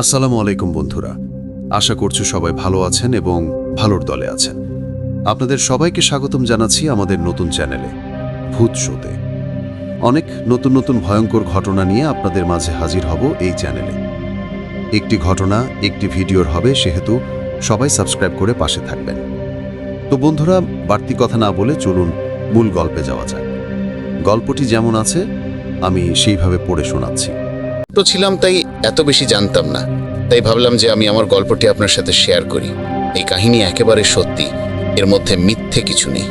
আসসালামু আলাইকুম বন্ধুরা। আশা করছি সবাই ভালো আছেন এবং ভালোর দলে আছেন। আপনাদের সবাইকে স্বাগতম জানাচ্ছি আমাদের নতুন চ্যানেলে, ভূত শোতে। অনেক নতুন নতুন ভয়ঙ্কর ঘটনা নিয়ে আপনাদের মাঝে হাজির হব এই চ্যানেলে। একটি ঘটনা, একটি ভিডিওর হবে, সেহেতু সবাই সাবস্ক্রাইব করে পাশে থাকবেন। তো বন্ধুরা, বাড়তি কথা না বলে চলুন মূল গল্পে যাওয়া যাক। গল্পটি যেমন আছে, আমি সেইভাবে পড়ে শোনাচ্ছি। তো ছিলাম তাই এত বেশি জানতাম না। তাই ভাবলাম যে আমি আমার গল্পটি আপনার সাথে শেয়ার করি। এই কাহিনী একেবারে সত্যি। এর মধ্যে মিথ্যে কিছু নেই।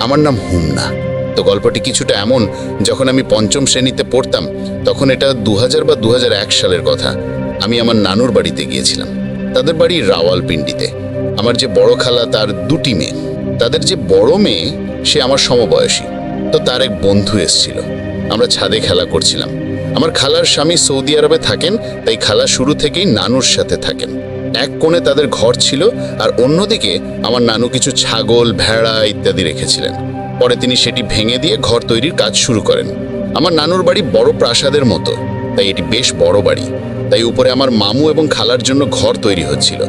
আমার নাম হুমনা। তো গল্পটি কিছুটা এমন, যখন আমি পঞ্চম শ্রেণীতে পড়তাম, তখন এটা দু হাজার বা দু হাজার এক সালের কথা। আমি আমার নানুর বাড়িতে গিয়েছিলাম। তাদের বাড়ি রাওয়ালপিন্ডিতে। আমার যে বড় খালা, তার দুটি মেয়ে। তাদের যে বড় মেয়ে, সে আমার সমবয়সী। তো তার এক বন্ধু এসছিল। আমরা ছাদে খেলা করছিলাম। আমার খালার স্বামী সৌদি আরবে থাকেন, তাই খালা শুরু থেকেই নানুর সাথে থাকেন। এক কোণে তাদের ঘর ছিল, আর অন্যদিকে আমার নানু কিছু ছাগল, ভেড়া ইত্যাদি রেখেছিলেন। পরে তিনি সেটি ভেঙে দিয়ে ঘর তৈরির কাজ শুরু করেন। আমার নানুর বাড়ি বড় প্রাসাদের মতো, তাই এটি বেশ বড় বাড়ি। তাই উপরে আমার মামু এবং খালার জন্য ঘর তৈরি হচ্ছিল।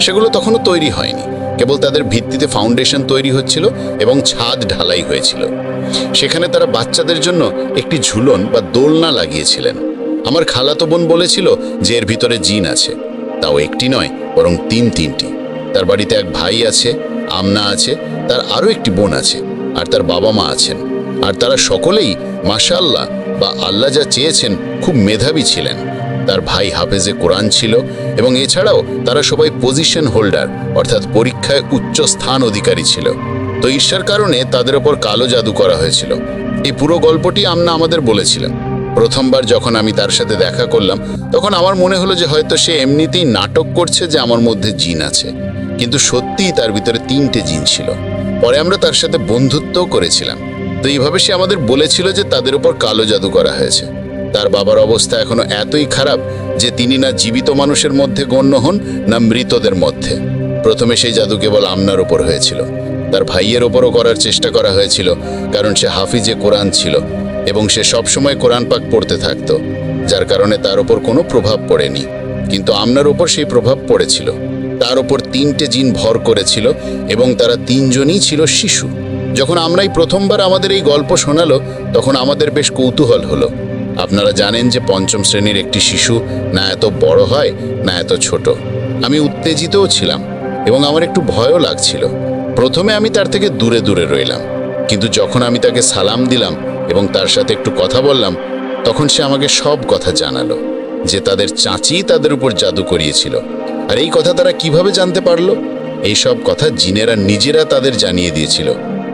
সেগুলো তখনও তৈরি হয়নি। কেবল তাদের ভিত্তিতে ফাউন্ডেশন তৈরি হচ্ছিল এবং ছাদ ঢালাই হয়েছিল। সেখানে তারা বাচ্চাদের জন্য একটি ঝুলন বা দোলনা লাগিয়েছিলেন। আমার খালাতো বোন বলেছিল যে এর ভিতরে জিন আছে। তাও একটি নয়, বরং তিন তিনটি। তার বাড়িতে এক ভাই আছে, আমনা আছে, তার আরও একটি বোন আছে, আর তার বাবা মা আছেন। আর তারা সকলেই, মাশাআল্লাহ, বা আল্লাহ যা চেয়েছেন, খুব মেধাবী ছিলেন। তার ভাই হাফেজে কোরআন ছিল, এবং এছাড়াও তারা সবাই পজিশন হোল্ডার, অর্থাৎ পরীক্ষায় উচ্চ স্থান অধিকারী ছিল। তো ঈর্ষার কারণে তাদের ওপর কালো জাদু করা হয়েছিল। এই পুরো গল্পটি আমনা আমাদের বলেছিলেন। প্রথমবার যখন আমি তার সাথে দেখা করলাম, তখন আমার মনে হলো যে হয়তো সে এমনিতেই নাটক করছে যে আমার মধ্যে জিন আছে। কিন্তু সত্যিই তার ভিতরে তিনটে জিন ছিল। পরে আমরা তার সাথে বন্ধুত্বও করেছিলাম। তো এইভাবে সে আমাদের বলেছিল যে তাদের উপর কালো জাদু করা হয়েছে। তার বাবার অবস্থা এখনও এতই খারাপ যে তিনি না জীবিত মানুষের মধ্যে গণ্য হন, না মৃতদের মধ্যে। প্রথমে সেই জাদু কেবল আমনার উপর হয়েছিল। তার ভাইয়ের ওপরও করার চেষ্টা করা হয়েছিল, কারণ সে হাফিজে কোরআন ছিল এবং সে সবসময় কোরআন পাক পড়তে থাকত, যার কারণে তার ওপর কোনো প্রভাব পড়েনি। কিন্তু আমনার ওপর সেই প্রভাব পড়েছিল। তার ওপর তিনটে জিন ভর করেছিল এবং তারা তিনজনই ছিল শিশু। যখন আমরাই প্রথমবার আমাদের এই গল্প শোনালো, তখন আমাদের বেশ কৌতূহল হলো। আপনারা জানেন যে পঞ্চম শ্রেণির একটি শিশু না এত বড় হয়, না এত ছোট। আমি উত্তেজিতও ছিলাম এবং আমার একটু ভয়ও লাগছিল। প্রথমে আমি তার থেকে দূরে দূরে রইলাম। কিন্তু যখন আমি তাকে সালাম দিলাম এবং তার সাথে একটু কথা বললাম, তখন সে আমাকে সব কথা জানালো, যে তাদের চাচি তাদের উপর জাদু করিয়েছিল। আর এই কথা তারা কীভাবে জানতে পারল? এই সব কথা জিনেরা নিজেরা তাদের জানিয়ে দিয়েছিল।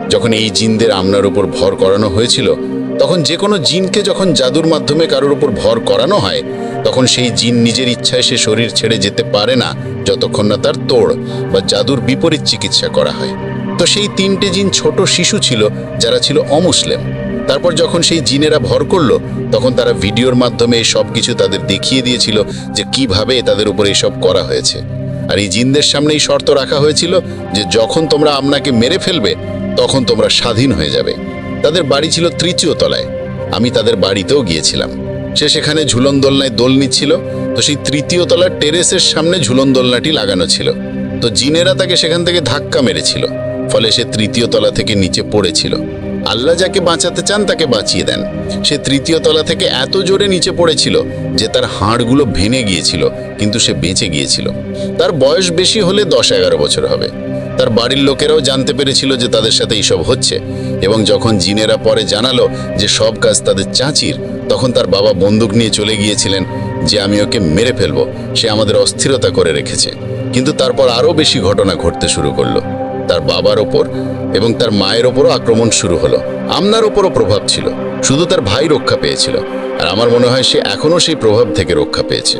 যখন এই জিনদের আমনার উপর ভর করানো হয়েছিল, তখন যে কোনো জিনকে যখন জাদুর মাধ্যমে কারোর উপর ভর করানো হয় তখন সেই জিন নিজের ইচ্ছায় সে শরীর ছেড়ে যেতে পারে না, যতক্ষণ না তার তোড় বা জাদুর বিপরীত চিকিৎসা করা হয়। তো সেই তিনটে জিন ছোট শিশু ছিল, যারা ছিল অমুসলিম। তারপর যখন সেই জিনেরা ভর করল, তখন তারা ভিডিওর মাধ্যমে সব কিছু তাদের দেখিয়ে দিয়েছিল যে কীভাবে তাদের উপর এসব করা হয়েছে। আর এই জিনদের সামনে এই শর্ত রাখা হয়েছিল যে যখন তোমরা আপনাকে মেরে ফেলবে, তখন তোমরা স্বাধীন হয়ে যাবে। তাদের বাড়ি ছিল তৃতীয় তলায়। আমি তাদের বাড়িতেও গিয়েছিলাম। সে সেখানে ঝুলন দোলনায় দোল নিচ্ছিল। তো সেই তৃতীয় তলার টেরেসের সামনে ঝুলন দোলনাটি লাগানো ছিল। তো জিনেরা তাকে সেখান থেকে ধাক্কা মেরেছিল, ফলে সে তৃতীয় তলা থেকে নিচে পড়েছিল। আল্লাহ যাকে বাঁচাতে চান তাকে বাঁচিয়ে দেন। সে তৃতীয় তলা থেকে এত জোরে নিচে পড়েছিল যে তার হাড়গুলো ভেঙে গিয়েছিল, কিন্তু সে বেঁচে গিয়েছিল। তার বয়স বেশি হলে দশ এগারো বছর হবে। তার বাড়ির লোকেরাও জানতে পেরেছিল যে তাদের সাথে এইসব হচ্ছে এবং যখন জিনেরা পরে জানালো যে সব কাজ তাদের চাচির তখন তার বাবা বন্দুক নিয়ে চলে গিয়েছিলেন যে আমি ওকে মেরে ফেলব। সে আমাদের অস্থিরতা করে রেখেছে। কিন্তু তারপর আরও বেশি ঘটনা ঘটতে শুরু করল। তার বাবার ওপর এবং তার মায়ের ওপরও আক্রমণ শুরু হলো। আমনার ওপরও প্রভাব ছিল। শুধু তার ভাই রক্ষা পেয়েছিল। আর আমার মনে হয় সে এখনও সেই প্রভাব থেকে রক্ষা পেয়েছে।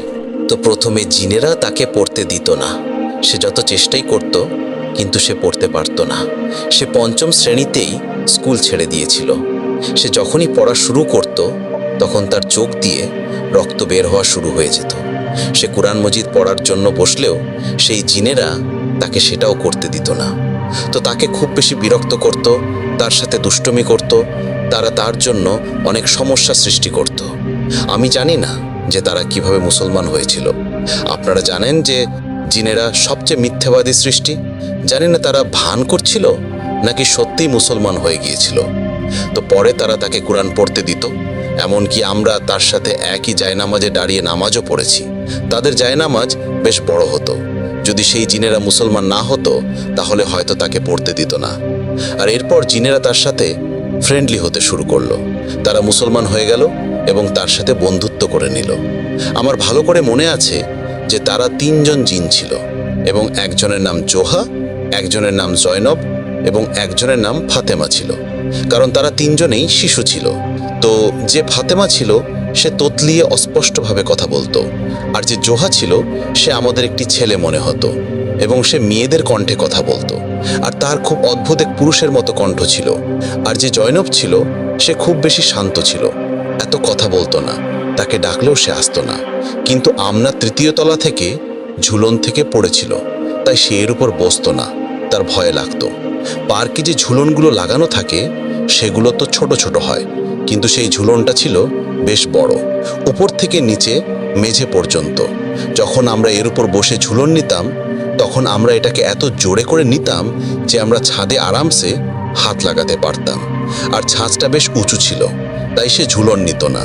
তো প্রথমে জিনেরা তাকে পড়তে দিত না। সে যত চেষ্টাই করত, কিন্তু সে পড়তে পারত না। সে পঞ্চম শ্রেণীতেই স্কুল ছেড়ে দিয়েছিল। সে যখনই পড়া শুরু করত তখন তার চোখ দিয়ে রক্ত বের হওয়া শুরু হয়ে যেত। সে কোরআন মজিদ পড়ার জন্য বসলেও সেই জিনেরা তাকে সেটাও করতে দিত না। তো তাকে খুব বেশি বিরক্ত করত, তার সাথে দুষ্টমি করত, তারা তার জন্য অনেক সমস্যা সৃষ্টি করত। আমি জানি না যে তারা কীভাবে মুসলমান হয়েছিল। আপনারা জানেন যে জিনেরা সবচেয়ে মিথ্যাবাদী সৃষ্টি? জানি না তারা ভান করছিল নাকি সত্যিই মুসলমান হয়ে গিয়েছিল। তো পরে তারা তাকে কোরআন পড়তে দিত। এমনকি আমরা তার সাথে একই জায়নামাজে দাঁড়িয়ে নামাজও পড়েছি। তাদের জায়নামাজ বেশ বড় হতো। যদি সেই জিনেরা মুসলমান না হতো, তাহলে হয়তো তাকে পড়তে দিত না। আর এরপর জিনেরা তার সাথে ফ্রেন্ডলি হতে শুরু করল। তারা মুসলমান হয়ে গেল এবং তার সাথে বন্ধুত্ব করে নিল। আমার ভালো করে মনে আছে যে তারা তিনজন জিন ছিল এবং একজনের নাম জোহা, একজনের নাম জয়নব এবং একজনের নাম ফাতেমা ছিল, কারণ তারা তিনজনেই শিশু ছিল। তো যে ফাতেমা ছিল, সে তোতলিয়ে অস্পষ্টভাবে কথা বলতো, আর যে জোহা ছিল, সে আমাদের একটি ছেলে মনে হতো, এবং সে মেয়েদের কণ্ঠে কথা বলতো, আর তার খুব অদ্ভুত এক পুরুষের মতো কণ্ঠ ছিল, আর যে জয়নব ছিল, সে খুব বেশি শান্ত ছিল, এত কথা বলতো না, তাকে ডাকলেও সে আসতো না, কিন্তু আমনা তৃতীয় তলা থেকে ঝুলন থেকে পড়েছিল, তাই সে এর উপর বসতো না, তার ভয় লাগতো। পার্কে যে ঝুলনগুলো লাগানো থাকে, সেগুলো তো ছোট ছোট হয়, কিন্তু সেই ঝুলনটা ছিল বেশ বড়, উপর থেকে নিচে মেঝে পর্যন্ত। যখন আমরা এর উপর বসে ঝুলন নিতাম, তখন আমরা এটাকে এত জোরে করে নিতাম যে আমরা ছাদে আরামসে হাত লাগাতে পারতাম। আর ছাঁচটা বেশ উঁচু ছিল, তাই সে ঝুলন নিত না।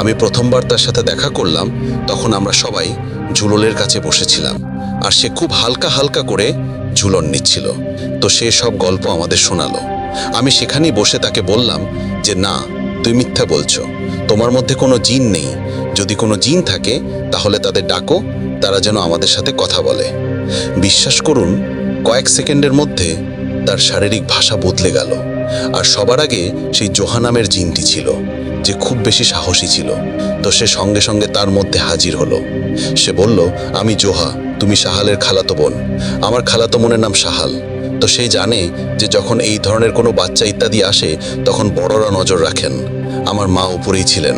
আমি প্রথমবার তার সাথে দেখা করলাম, তখন আমরা সবাই ঝুলনের কাছে বসেছিলাম, আর সে খুব হালকা হালকা করে ঝুলন নিচ্ছিল। তো সে সব গল্প আমাদের শোনালো। আমি সেখানেই বসে তাকে বললাম যে, না, তুই মিথ্যা বলছো। তোমার মধ্যে কোনো জিন নেই। যদি কোনো জিন থাকে, তাহলে তাদের ডাকো। তারা যেন আমাদের সাথে কথা বলে। বিশ্বাস করুন, কয়েক সেকেন্ডের মধ্যে তার শারীরিক ভাষা বদলে গেল। আর সবার আগে সেই জোহা নামের জিনটি ছিল, যে খুব বেশি সাহসী ছিল। তো সে সঙ্গে সঙ্গে তার মধ্যে হাজির হলো। সে বলল, আমি জোহা তুমি সাহালের খালাতো বোন। আমার খালাতো বোনের নাম সাহাল। তো সে জানে যে যখন এই ধরনের কোনো বাচ্চা ইত্যাদি আসে, তখন বড়রা নজর রাখেন। আমার মা উপরেই ছিলেন।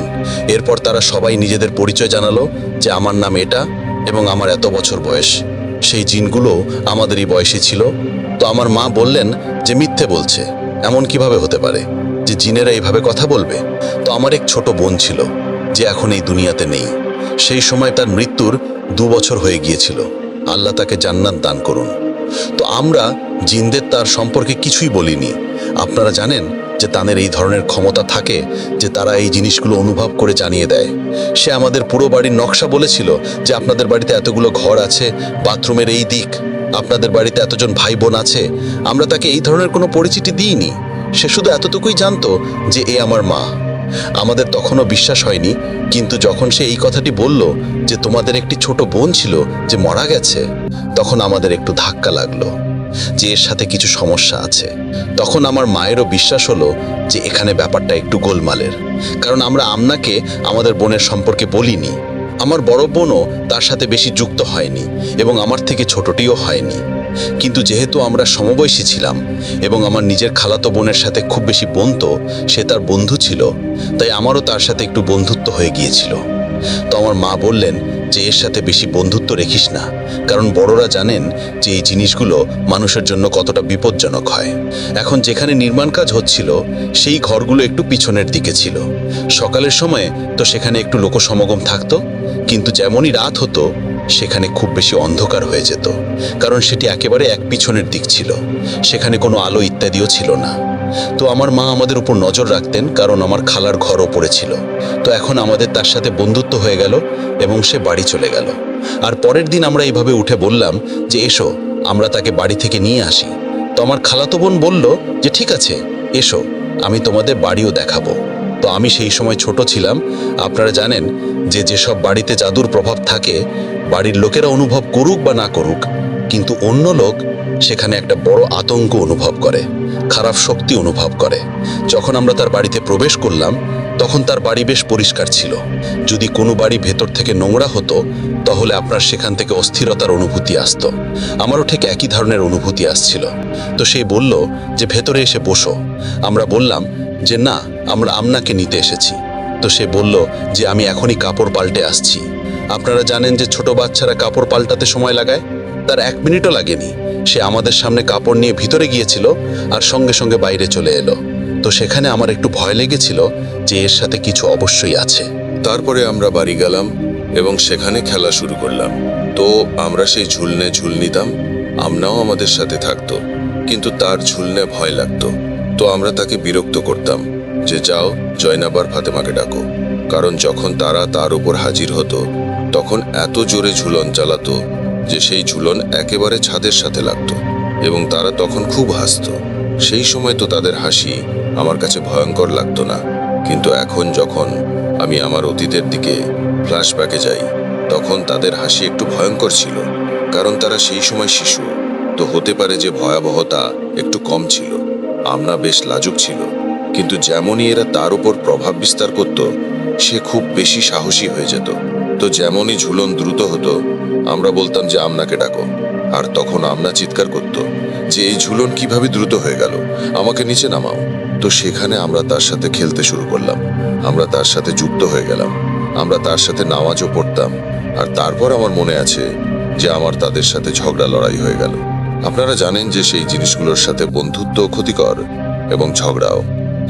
এরপর তারা সবাই নিজেদের পরিচয় জানালো যে আমার নাম এটা এবং আমার এত বছর বয়স। সেই জিনগুলো আমাদেরই বয়সে ছিল। তো আমার মা বললেন যে মিথ্যে বলছে। এমন কীভাবে হতে পারে যে জিনেরা এইভাবে কথা বলবে? তো আমার এক ছোট বোন ছিল, যে এখন এই দুনিয়াতে নেই। সেই সময় তার মৃত্যুর দু বছর হয়ে গিয়েছিল। আল্লাহ তাকে জান্নাত দান করুন। তো আমরা জিনদের তার সম্পর্কে কিছুই বলিনি। আপনারা জানেন যে তাদের এই ধরনের ক্ষমতা থাকে যে তারা এই জিনিসগুলো অনুভব করে জানিয়ে দেয়। সে আমাদের পুরো বাড়ির নকশা বলেছিল যে আপনাদের বাড়িতে এতগুলো ঘর আছে, বাথরুমের এই দিক, আপনাদের বাড়িতে এতজন ভাই বোন আছে। আমরা তাকে এই ধরনের কোনো পরিচিতি দিইনি। সে শুধু এতটুকুই জানতো যে এ আমার মা। আমাদের তখনও বিশ্বাস হয়নি, কিন্তু যখন সে এই কথাটি বলল যে তোমাদের একটি ছোট বোন ছিল যে মারা গেছে, তখন আমাদের একটু ধাক্কা লাগল যে এর সাথে কিছু সমস্যা আছে। তখন আমার মায়েরও বিশ্বাস হলো যে এখানে ব্যাপারটা একটু গোলমালের, কারণ আমরা আমনাকে আমাদের বোনের সম্পর্কে বলিনি। আমার বড় বোনও তার সাথে বেশি যুক্ত হয়নি এবং আমার থেকে ছোটটিও হয়নি। কিন্তু যেহেতু আমরা সমবয়সী ছিলাম এবং আমার নিজের খালাতো বোনের সাথে খুব বেশি বনতো সে তার বন্ধু ছিল, তাই আমারও তার সাথে একটু বন্ধুত্ব হয়ে গিয়েছিল। তো আমার মা বললেন যে, এর সাথে বেশি বন্ধুত্ব রেখিস না, কারণ বড়রা জানেন যে এই জিনিসগুলো মানুষের জন্য কতটা বিপজ্জনক হয়। এখন যেখানে নির্মাণ কাজ হচ্ছিল, সেই ঘরগুলো একটু পিছনের দিকে ছিল। সকালের সময় তো সেখানে একটু লোকসমাগম থাকতো, কিন্তু যেমনই রাত হতো সেখানে খুব বেশি অন্ধকার হয়ে যেত, কারণ সেটি একেবারে এক পিছনের দিক ছিল। সেখানে কোনো আলো ইত্যাদিও ছিল না। তো আমার মা আমাদের উপর নজর রাখতেন, কারণ আমার খালার ঘর ওপরে ছিল। তো এখন আমাদের তার সাথে বন্ধুত্ব হয়ে গেল এবং সে বাড়ি চলে গেল। আর পরের দিন আমরা এইভাবে উঠে বললাম যে, এসো, আমরা তাকে বাড়ি থেকে নিয়ে আসি। তো আমার খালাতো বোন বলল যে, ঠিক আছে, এসো, আমি তোমাদের বাড়িও দেখাবো। তো আমি সেই সময় ছোট ছিলাম। আপনারা জানেন যে, যেসব বাড়িতে জাদুর প্রভাব থাকে বাড়ির লোকেরা অনুভব করুক বা না করুক, কিন্তু অন্য লোক সেখানে একটা বড় আতঙ্ক অনুভব করে, খারাপ শক্তি অনুভব করে। যখন আমরা তার বাড়িতে প্রবেশ করলাম, তখন তার বাড়ি বেশ পরিষ্কার ছিল। যদি কোনো বাড়ি ভেতর থেকে নোংরা হতো, তাহলে আপনার সেখান থেকে অস্থিরতার অনুভূতি আসতো। আমারও ঠিক একই ধরনের অনুভূতি আসছিল। তো সে বলল যে, ভেতরে এসে বসো। আমরা বললাম যে, না, আমরা আমনাকে নিতে এসেছি। তো সে বলল যে, আমি এখনই কাপড় পাল্টে আসছি। আপনারা জানেন যে ছোট বাচ্চারা কাপড় পাল্টাতে সময় লাগায়? তার এক মিনিটও লাগেনি। সে আমাদের সামনে কাপড় নিয়ে ভিতরে গিয়েছিল আর সঙ্গে সঙ্গে বাইরে চলে এলো। তো সেখানে আমার একটু ভয় লেগেছিল যে এর সাথে কিছু অবশ্যই আছে। তারপরে আমরা বাড়ি গেলাম এবং সেখানে খেলা শুরু করলাম। তো আমরা সেই ঝুলনে ঝুল নিতাম আমরাও আমাদের সাথে থাকতো, কিন্তু তার ঝুলনে ভয় লাগতো। তো আমরা তাকে বিরক্ত করতাম যে, যাও জয়নাবার ফাতেমাকে ডাকো। কারণ যখন তারা তার উপর হাজির হতো তখন এত জোরে ঝুলন চালাতো যে সেই ঝুলন একেবারে ছাদের সাথে লাগতো এবং তারা তখন খুব হাসতো। সেই সময় তো তাদের হাসি আমার কাছে ভয়ঙ্কর লাগতো না। কিন্তু এখন যখন আমি আমার অতীতের দিকে ফ্ল্যাশব্যাকে যাই, তখন তাদের হাসি একটু ভয়ঙ্কর ছিল, কারণ তারা সেই সময় শিশু। তো হতে পারে যে ভয়াবহতা একটু কম ছিল, আমরা বেশ লাজুক ছিল, কিন্তু যেমনই এরা তার উপর প্রভাব বিস্তার করত, সে খুব বেশি সাহসী হয়ে যেত। তো যেমনই ঝুলন দ্রুত হতো, আমরা বলতাম যে আমনাকে ডাকো। আর তখন আমনা চিৎকার করত যে এই ঝুলন কীভাবে দ্রুত হয়ে গেল, আমাকে নিচে নামাও। তো সেখানে আমরা তার সাথে খেলতে শুরু করলাম। আমরা তার সাথে যুক্ত হয়ে গেলাম। আমরা তার সাথে নামাজও পড়তাম। আর তারপর আমার মনে আছে যে আমার তাদের সাথে ঝগড়া লড়াই হয়ে গেল। আপনারা জানেন যে সেই জিনিসগুলোর সাথে বন্ধুত্ব ক্ষতিকর এবং ঝগড়াও।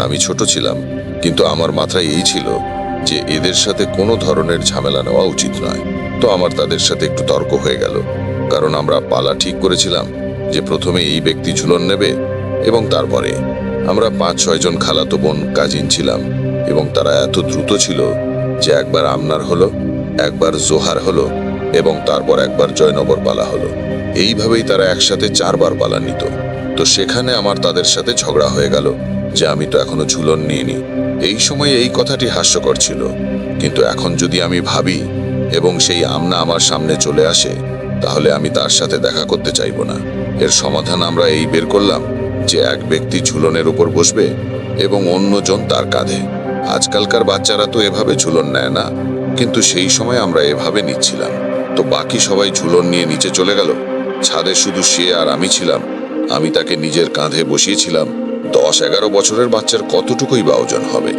আমি ছোট ছিলাম, কিন্তু আমার মাথায় এই ছিল যে এদের সাথে কোনো ধরনের ঝামেলা নেওয়া উচিত নয়। তো আমার তাদের সাথে একটু তর্ক হয়ে গেল, কারণ আমরা পালা ঠিক করেছিলাম যে প্রথমে এই ব্যক্তি ঝুলন নেবে এবং তারপরে আমরা পাঁচ ছয়জন খালাতো বোন কাজিন ছিলাম এবং তারা এত দ্রুত ছিল যে একবার আমনার হলো, একবার জোহার হলো এবং তারপর একবার জয়নগর পালা হলো। এইভাবেই তারা একসাথে চারবার পালা নিত। তো সেখানে আমার তাদের সাথে ঝগড়া হয়ে গেল যে আমি তো এখনও ঝুলন নিইনি। এই সময় এই কথাটি হাস্যকর ছিল। কিন্তু এখন যদি আমি ভাবি এবং সেই আমনা আমার সামনে চলে আসে, তাহলে আমি তার সাথে দেখা করতে চাইব না। এর সমাধান আমরা এই বের করলাম যে এক ব্যক্তি ঝুলনের উপর বসবে এবং অন্যজন তার কাঁধে। আজকালকার বাচ্চারা তো এভাবে ঝুলন নেয় না, কিন্তু সেই সময় আমরা এভাবে নিচ্ছিলাম। তো বাকি সবাই ঝুলন নিয়ে নিচে চলে গেল। ছাদে শুধু সে আর আমি ছিলাম। আমি তাকে নিজের কাঁধে বসিয়েছিলাম দশ এগারো বছরের বাচ্চার কতটুকুই বা ওজন হবে?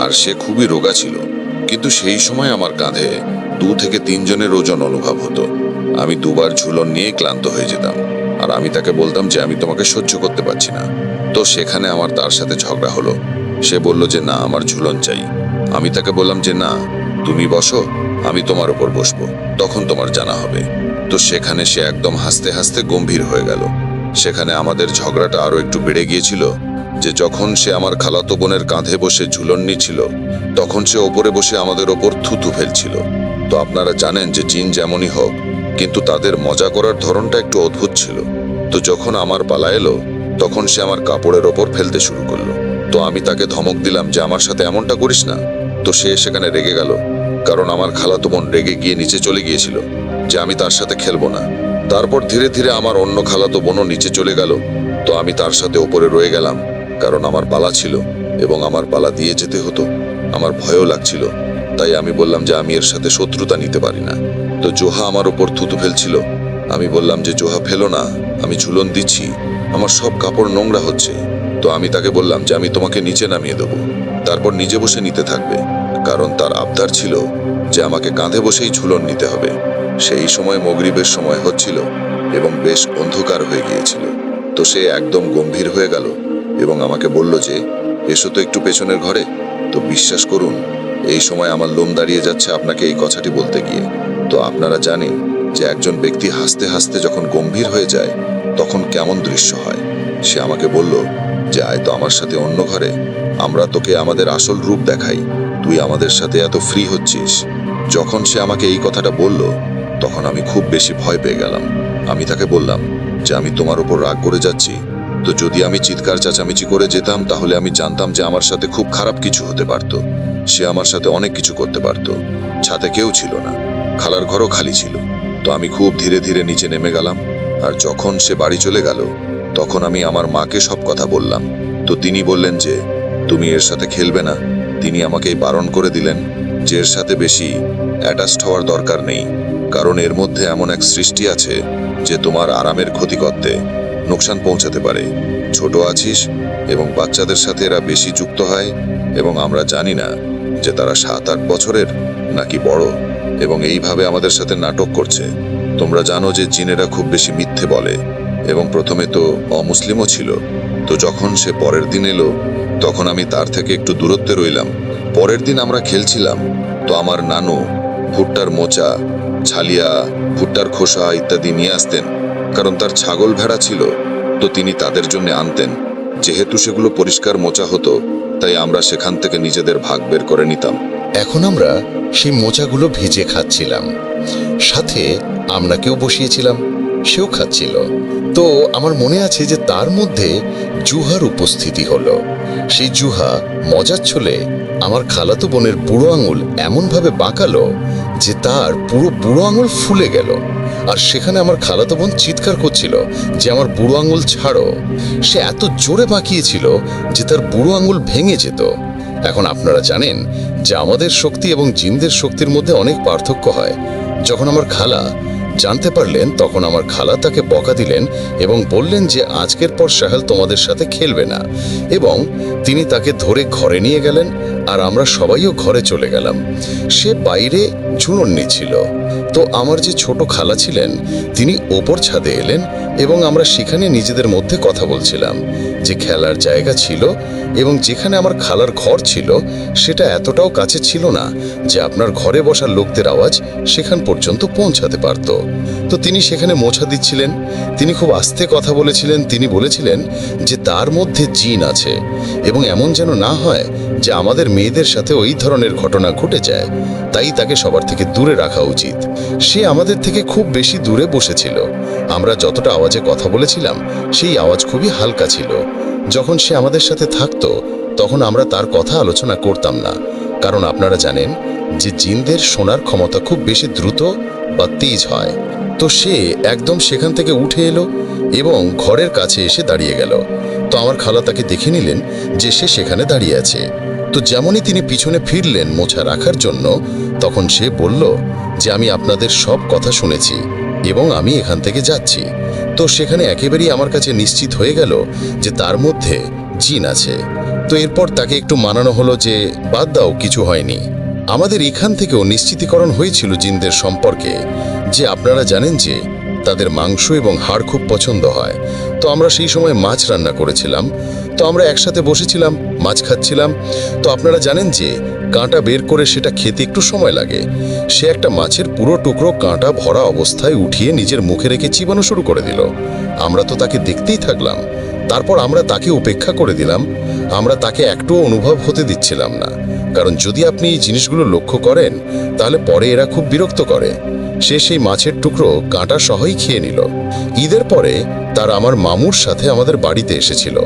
আর সে খুবই রোগা ছিল। কিন্তু সেই সময় আমার কাঁধে দু থেকে তিনজনের ওজন অনুভব হতো। আমি দুবার ঝুলন নিয়ে ক্লান্ত হয়ে যেতাম। আর আমি তাকে বলতাম যে, আমি তোমাকে সহ্য করতে পারছি না। তো সেখানে আমার তার সাথে ঝগড়া হলো। সে বলল যে, না, আমার ঝুলন চাই। আমি তাকে বললাম যে, না, তুমি বসো, আমি তোমার ওপর বসবো। তখন তোমার জানা হবে। তো সেখানে সে একদম হাসতে হাসতে গম্ভীর হয়ে গেল। সেখানে আমাদের ঝগড়াটা আরও একটু বেড়ে গিয়েছিল। যে যখন সে আমার খালাতো বোনের কাঁধে বসে ঝুলন নিচ্ছিল তখন সে ওপরে বসে আমাদের ওপর থুতু ফেলছিল। তো আপনারা জানেন যে জিন যেমনই হোক, কিন্তু তাদের মজা করার ধরনটা একটু অদ্ভুত ছিল। তো যখন আমার পালা এলো, তখন সে আমার কাপড়ের ওপর ফেলতে শুরু করল। তো আমি তাকে ধমক দিলাম যে, আমার সাথে এমনটা করিস না। তো সে সেখানে রেগে গেল, কারণ আমার খালাতো বোন রেগে গিয়ে নিচে চলে গিয়েছিল, যে আমি তার সাথে খেলব না। তারপর ধীরে ধীরে আমার অন্য খালাতো বোনও নিচে চলে গেল, তো আমি তার সাথে ওপরে রয়ে গেলাম। কারণ আমার পালা ছিল এবং আমার পালা দিয়ে যেতে হতো। আমার ভয়ও লাগছিল। তাই আমি বললাম যে আমি এর সাথে শত্রুতা নিতে পারি না। তো জোহা আমার ওপর থুতু ফেলছিল। আমি বললাম যে, জোহা, ফেলো না। আমি ঝুলন দিচ্ছি। আমার সব কাপড় নোংরা হচ্ছে। তো আমি তাকে বললাম যে, আমি তোমাকে নিচে নামিয়ে দেবো। তারপর নিজে বসে নিতে থাকবে। কারণ তার আবদার ছিল যে, আমাকে কাঁধে বসেই ঝুলন নিতে হবে। সেই সময় মগরিবের সময় হচ্ছিল এবং বেশ অন্ধকার হয়ে গিয়েছিল। তো সে একদম গম্ভীর হয়ে গেল। এবং আমাকে বলল যে, এসো তো একটু পেছনের ঘরে। তো বিশ্বাস করুন, এই সময় আমার লোম দাঁড়িয়ে যাচ্ছে আপনাকে এই কথাটি বলতে গিয়ে। তো আপনারা জানেন যে একজন ব্যক্তি হাসতে হাসতে যখন গম্ভীর হয়ে যায়, তখন কেমন দৃশ্য হয়। সে আমাকে বলল, যে আয় তো আমার সাথে অন্য ঘরে। আমরা তোকে আমাদের আসল রূপ দেখাই। তুই আমাদের সাথে এত ফ্রি হচ্ছিস। যখন সে আমাকে এই কথাটা বলল, তখন আমি খুব বেশি ভয় পেয়ে গেলাম। আমি তাকে বললাম যে, আমি তোমার উপর রাগ করে যাচ্ছি। তো যদি আমি চিৎকার চেঁচামেচি করে যেতাম, তাহলে আমি জানতাম যে আমার সাথে খুব খারাপ কিছু হতে পারত। সে আমার সাথে অনেক কিছু করতে পারত। ছাতে কেউ ছিল না। খালার ঘরও খালি ছিল। তো আমি খুব ধীরে ধীরে নিচে নেমে গেলাম। আর যখন সে বাড়ি চলে গেল, তখন আমি আমার মাকে সব কথা বললাম। তো তিনি বললেন যে, তুমি এর সাথে খেলবে না। তিনি আমাকে বারণ করে দিলেন যে এর সাথে বেশি অ্যাটাচড হওয়ার দরকার নেই। কারণ এর মধ্যে এমন এক সৃষ্টি আছে যে তোমার আরামের ক্ষতি করতে নোকসান পৌঁছাতে পারে। ছোট আছিস এবং বাচ্চাদের সাথে এরা বেশি যুক্ত হয় এবং আমরা জানি না যে তারা সাত আট বছরের নাকি বড় এবং এইভাবে আমাদের সাথে নাটক করছে। তোমরা জানো যে জিনেরা খুব বেশি মিথ্যে বলে এবং প্রথমে তো অমুসলিমও ছিল। তো যখন সে পরের দিন এলো, তখন আমি তার থেকে একটু দূরত্বে রইলাম। পরের দিন আমরা খেলছিলাম। তো আমার নানু ভুট্টার মোচা, ঝালিয়া, ভুট্টার খোসা ইত্যাদি নিয়ে আসতেন। কারণ তার ছাগল ভেড়া ছিল, তো তিনি তাদের জন্য আনতেন। যেহেতু সেগুলো পরিষ্কার মোচা হতো, তাই আমরা সেখান থেকে নিজেদের ভাগ বের করে নিতাম। এখন আমরা সেই মোচাগুলো ভেজে খাচ্ছিলাম। সাথে আমরাকেও বসিয়েছিলাম, সেও খাচ্ছিল। তো আমার মনে আছে যে তার মধ্যে জুহার উপস্থিতি হলো। সেই জুহা মজার ছলে আমার খালাতো বোনের বুড়ো আঙুল এমনভাবে বাঁকালো যে তার পুরো বুড়ো আঙুল ফুলে গেল। আর সেখানে আমার খালাতো বোন চিৎকার করছিল যে আমার বুড়ো আঙুল ছাড়ো। সে এত জোরে বাঁকিয়েছিল যে তার বুড়ো আঙুল ভেঙে যেত। এখন আপনারা জানেন যে আমাদের শক্তি এবং জিনদের শক্তির মধ্যে অনেক পার্থক্য হয়। যখন আমার খালা জানতে পারলেন, তখন আমার খালা তাকে বকা দিলেন এবং বললেন যে আজকের পর সাহেল তোমাদের সাথে খেলবে না। এবং তিনি তাকে ধরে ঘরে নিয়ে গেলেন আর আমরা সবাইও ঘরে চলে গেলাম। সে বাইরে ঝুলন নিচ্ছিল তো আমার যে ছোট খালা ছিলেন, তিনি ওপর ছাদে এলেন এবং আমরা সেখানে নিজেদের মধ্যে কথা বলছিলাম। যে খেলার জায়গা ছিল এবং যেখানে আমার খালার ঘর ছিল, সেটা এতটাও কাছে ছিল না যে আপনার ঘরে বসা লোকদের আওয়াজ সেখান পর্যন্ত পৌঁছাতে পারত। তো তিনি সেখানে মোছা দিচ্ছিলেন, তিনি খুব আস্তে কথা বলেছিলেন, তিনি বলেছিলেন যে তার মধ্যে জিন আছে এবং এমন যেন না হয় যে আমাদের মেয়েদের সাথে ওই ধরনের ঘটনা ঘটে যায়, তাই তাকে সবার থেকে দূরে রাখা উচিত। সে আমাদের থেকে খুব বেশি দূরে বসেছিল। আমরা যতটা আওয়াজে কথা বলেছিলাম, সেই আওয়াজ খুবই হালকা ছিল। যখন সে আমাদের সাথে থাকতো, তখন আমরা তার কথা আলোচনা করতাম না। কারণ আপনারা জানেন যে জিনদের শোনার ক্ষমতা খুব বেশি দ্রুত বা তেজ হয়। তো সে একদম সেখান থেকে উঠে এলো এবং ঘরের কাছে এসে দাঁড়িয়ে গেল। তো আমার খালা তাকে দেখে নিলেন যে সে সেখানে দাঁড়িয়ে আছে। তো যেমনই তিনি পিছনে ফিরলেন মোছা রাখার জন্য, তখন সে বলল যে, আমি আপনাদের সব কথা শুনেছি। এবং আমি এখান থেকে যাচ্ছি। তো সেখানে একেবারেই আমার কাছে নিশ্চিত হয়ে গেল যে তার মধ্যে জিন আছে। তো এরপর তাকে একটু মানানো হলো যে বাদ দাও, কিছু হয়নি। আমাদের এখান থেকেও নিশ্চিতীকরণ হয়েছিল জিনদের সম্পর্কে। যে আপনারা জানেন যে তাদের মাংস এবং হাড় খুব পছন্দ হয়। তো আমরা সেই সময় মাছ রান্না করেছিলাম। তো আমরা একসাথে বসেছিলাম, মাছ খাচ্ছিলাম। তো আপনারা জানেন যে কাঁটা বের করে সেটা খেতে একটু সময় লাগে। সে একটা মাছের পুরো টুকরো কাঁটা ভরা অবস্থায় উঠিয়ে নিজের মুখে রেখে চিবানো শুরু করে দিল। আমরা তো তাকে দেখতেই থাকলাম। তারপর আমরা তাকে উপেক্ষা করে দিলাম। আমরা তাকে একটুও অনুভব হতে দিচ্ছিলাম না। কারণ যদি আপনি এই জিনিসগুলো লক্ষ্য করেন, তাহলে পরে এরা খুব বিরক্ত করে। সে সেই মাছের টুকরো কাঁটা সহই খেয়ে নিল। ঈদের পরে তার আমার মামুর সাথে আমাদের বাড়িতে এসেছিল।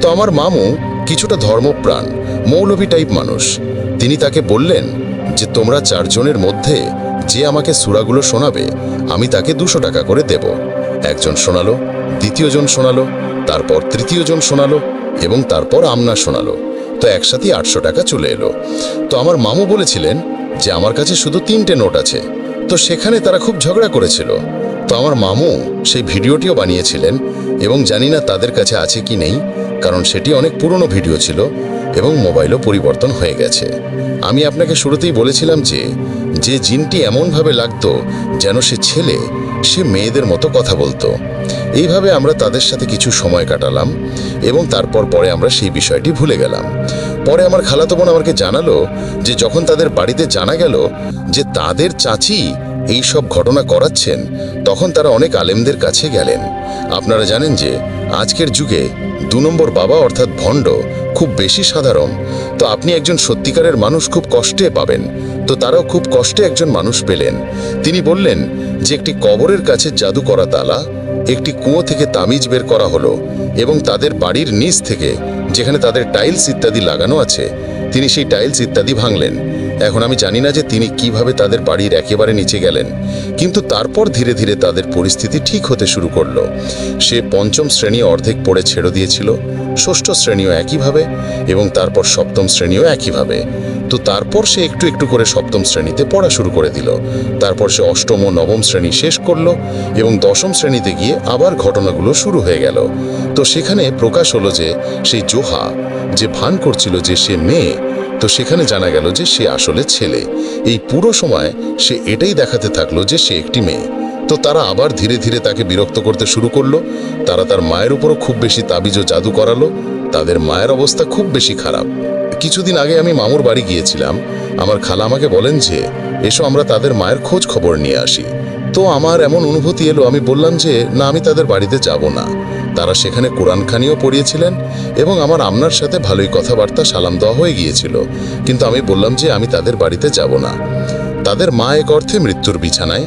তো আমার মামু কিছুটা ধর্মপ্রাণ, মৌলভী টাইপ মানুষ। তিনি তাকে বললেন যে তোমরা চারজনের মধ্যে যে আমাকে সুরাগুলো শোনাবে, আমি তাকে দুশো টাকা করে দেব। একজন শোনালো, দ্বিতীয়জন শোনালো, তারপর তৃতীয়জন শোনালো, এবং তারপর আমনা শোনালো। তো একসাথে আটশো টাকা চলে এলো। তো আমার মামু বলেছিলেন যে আমার কাছে শুধু তিনটে নোট আছে। তো সেখানে তারা খুব ঝগড়া করেছিল। তো আমার মামু সেই ভিডিওটিও বানিয়েছিলেন, এবং জানি না তাদের কাছে আছে কি নেই, কারণ সেটি অনেক পুরনো ভিডিও ছিল, এবং মোবাইলও পরিবর্তন হয়ে গেছে। আমি আপনাকে শুরুতেই বলেছিলাম যে যে জিনটি এমনভাবে লাগতো যেন সে ছেলে, সে মেয়েদের মতো কথা বলতো। এইভাবে আমরা তাদের সাথে কিছু সময় কাটালাম এবং তারপর পরে আমরা সেই বিষয়টি ভুলে গেলাম। পরে আমার খালাতো বোন আমাকে জানালো যে, যখন তাদের বাড়িতে জানা গেল যে তাদের চাচি এই সব ঘটনা করাচ্ছেন, তখন তারা অনেক আলেমদের কাছে গেলেন। আপনারা জানেন যে, আজকের যুগে দু নম্বর বাবা অর্থাৎ ভণ্ড খুব বেশি সাধারণ। তো আপনি একজন সত্যিকারের মানুষ খুব কষ্টে পাবেন। তো তারাও খুব কষ্টে একজন মানুষ পেলেন। তিনি বললেন যে একটি কবরের কাছে জাদু করা তালা, একটি কুয়ো থেকে তামিজ বের করা হলো এবং তাদের বাড়ির নিচ থেকে, যেখানে তাদের টাইলস ইত্যাদি লাগানো আছে, তিনি সেই টাইলস ইত্যাদি ভাঙলেন। এখন আমি জানি না যে তিনি কীভাবে তাদের বাড়ির একেবারে নিচে গেলেন। কিন্তু তারপর ধীরে ধীরে তাদের পরিস্থিতি ঠিক হতে শুরু করল। সে পঞ্চম শ্রেণি অর্ধেক পড়ে ছেড়ে দিয়েছিল। ষষ্ঠ শ্রেণীও একইভাবে এবং তারপর সপ্তম শ্রেণীও একইভাবে। তো তারপর সে একটু একটু করে সপ্তম শ্রেণীতে পড়া শুরু করে দিল। তারপর সে অষ্টম ও নবম শ্রেণি শেষ করল এবং দশম শ্রেণীতে গিয়ে আবার ঘটনাগুলো শুরু হয়ে গেল। তো সেখানে প্রকাশ হলো যে সেই জোহা যে ভান করছিল যে সে মেয়ে, তো সেখানে জানা গেল যে সে আসলে ছেলে। এই পুরো সময় সে এটাই দেখাতে থাকল যে সে একটি মেয়ে। তো তারা আবার ধীরে ধীরে তাকে বিরক্ত করতে শুরু করল। তারা তার মায়ের উপরও খুব বেশি তাবিজ ও জাদু করালো। তাদের মায়ের অবস্থা খুব বেশি খারাপ। কিছুদিন আগে আমি মামুর বাড়ি গিয়েছিলাম। আমার খালা আমাকে বলেন যে, এসো আমরা তাদের মায়ের খোঁজ খবর নিয়ে আসি। তো আমার এমন অনুভূতি এলো, আমি বললাম যে, না, আমি তাদের বাড়িতে যাব না। তারা সেখানে কোরআনখানিও পড়িয়েছিলেন এবং আমার আমনার সাথে ভালোই কথাবার্তা সালাম দেওয়া হয়ে গিয়েছিল। কিন্তু আমি বললাম যে, আমি তাদের বাড়িতে যাব না। তাদের মা এক অর্থে মৃত্যুর বিছানায়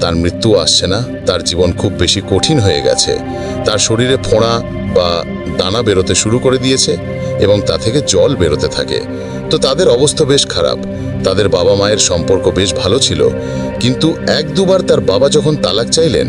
তার মৃত্যু আসছে না। তার জীবন খুব বেশি কঠিন হয়ে গেছে। তার শরীরে ফোঁড়া বা দানা বেরোতে শুরু করে দিয়েছে এবং তা থেকে জল বেরোতে থাকে। তো তাদের অবস্থা বেশ খারাপ। তাদের বাবা মায়ের সম্পর্ক বেশ ভালো ছিল। কিন্তু এক দুবার তার বাবা যখন তালাক চাইলেন